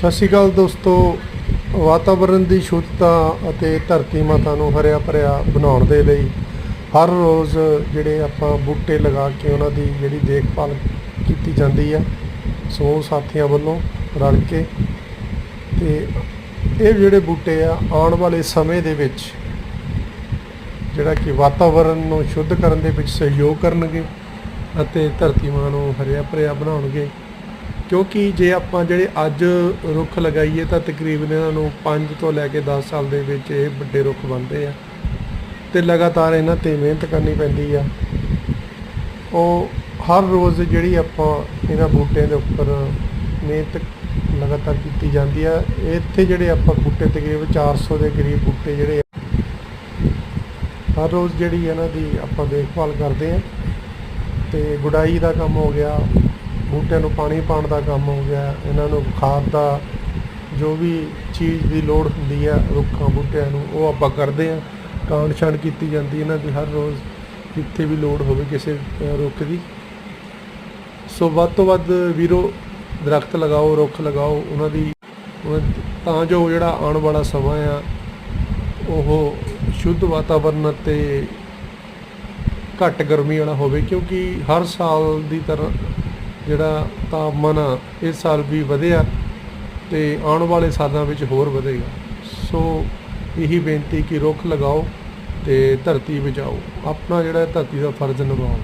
ਸਤਿ ਸ਼੍ਰੀ ਅਕਾਲ ਦੋਸਤੋ। ਵਾਤਾਵਰਣ ਦੀ ਸ਼ੁੱਧਤਾ ਅਤੇ ਧਰਤੀ ਮਾਤਾ ਨੂੰ ਹਰਿਆ ਭਰਿਆ ਬਣਾਉਣ ਦੇ ਲਈ ਹਰ ਰੋਜ਼ ਜਿਹੜੇ ਆਪਾਂ ਬੂਟੇ ਲਗਾ ਕੇ ਉਹਨਾਂ ਦੀ ਜਿਹੜੀ ਦੇਖਭਾਲ ਕੀਤੀ ਜਾਂਦੀ ਆ, ਸਮੂਹ ਸਾਥੀਆਂ ਵੱਲੋਂ ਰਲ ਕੇ। ਤੇ ਇਹ ਜਿਹੜੇ ਬੂਟੇ ਆ, ਆਉਣ ਵਾਲੇ ਸਮੇਂ ਦੇ ਵਿੱਚ ਜਿਹੜਾ ਕਿ ਵਾਤਾਵਰਣ ਨੂੰ ਸ਼ੁੱਧ ਕਰਨ ਦੇ ਵਿੱਚ ਸਹਿਯੋਗ ਕਰਨਗੇ ਅਤੇ ਧਰਤੀ ਮਾਂ ਨੂੰ ਹਰਿਆ ਭਰਿਆ ਬਣਾਉਣਗੇ। ਕਿਉਂਕਿ ਜੇ ਆਪਾਂ ਜਿਹੜੇ ਅੱਜ ਰੁੱਖ ਲਗਾਈਏ ਤਾਂ ਤਕਰੀਬਨ ਇਹਨਾਂ ਨੂੰ 5 ਤੋਂ ਲੈ ਕੇ 10 ਸਾਲ ਦੇ ਵਿੱਚ ਇਹ ਵੱਡੇ ਰੁੱਖ ਬਣਦੇ ਆ। ਤੇ ਲਗਾਤਾਰ ਇਹਨਾਂ ਤੇ ਮਿਹਨਤ ਕਰਨੀ ਪੈਂਦੀ ਆ। ਉਹ ਹਰ ਰੋਜ਼ ਜਿਹੜੀ ਆਪਾਂ ਇਹਨਾਂ ਬੂਟਿਆਂ ਦੇ ਉੱਪਰ ਮਿਹਨਤ ਲਗਾਤਾਰ ਕੀਤੀ ਜਾਂਦੀ ਆ। ਇੱਥੇ ਜਿਹੜੇ ਆਪਾਂ ਬੂਟੇ ਤਕਰੀਬਨ 400 ਦੇ ਕਰੀਬ ਬੂਟੇ ਜਿਹੜੇ ਹਰ ਰੋਜ਼ ਜਿਹੜੀ ਇਹਨਾਂ ਦੀ ਆਪਾਂ ਦੇਖਭਾਲ ਕਰਦੇ ਆ। ਤੇ ਗੁਡਾਈ ਦਾ ਕੰਮ ਹੋ ਗਿਆ ਬੂਟਿਆਂ ਨੂੰ ਪਾਣੀ ਪਾਉਣ ਦਾ ਕੰਮ ਹੋ ਗਿਆ, ਇਹਨਾਂ ਨੂੰ ਖਾਦ ਦਾ ਜੋ ਵੀ ਚੀਜ਼ ਦੀ ਲੋੜ ਹੁੰਦੀ ਆ, ਰੁੱਖਾਂ ਬੂਟਿਆਂ ਨੂੰ, ਉਹ ਆਪਾਂ ਕਰਦੇ ਆ ਕਾਂਡ ਛਾਂਡ ਕੀਤੀ ਜਾਂਦੀ ਇਹਨਾਂ ਦੀ ਹਰ ਰੋਜ਼, ਜਿੱਥੇ ਵੀ ਲੋੜ ਹੋਵੇ ਕਿਸੇ ਰੁੱਖ ਦੀ। ਸੋ ਵੱਧ ਤੋਂ ਵੱਧ ਵੀਰੋ, ਦਰਖਤ ਲਗਾਓ, ਰੁੱਖ ਲਗਾਓ, ਉਹਨਾਂ ਦੀ ਤਾਂ ਜੋ ਜਿਹੜਾ ਆਉਣ ਵਾਲਾ ਸਮਾਂ ਆ, ਉਹ ਸ਼ੁੱਧ ਵਾਤਾਵਰਨ ਅਤੇ ਘੱਟ ਗਰਮੀ ਵਾਲਾ ਹੋਵੇ, ਕਿਉਂਕਿ ਹਰ ਸਾਲ ਦੀ ਤਰ੍ਹਾਂ ਜਿਹੜਾ ਤਾਪਮਾਨ ਆ ਇਸ ਸਾਲ ਵੀ ਵਧਿਆ ਤੇ ਆਉਣ ਵਾਲੇ ਸਾਲਾਂ ਵਿੱਚ ਹੋਰ ਵਧੇਗਾ। ਸੋ ਇਹੀ ਬੇਨਤੀ ਕਿ ਰੁੱਖ ਲਗਾਓ ਤੇ ਧਰਤੀ ਬਚਾਓ। ਆਪਣਾ ਜਿਹੜਾ ਧਰਤੀ ਦਾ ਫਰਜ਼ ਨਿਭਾਓ।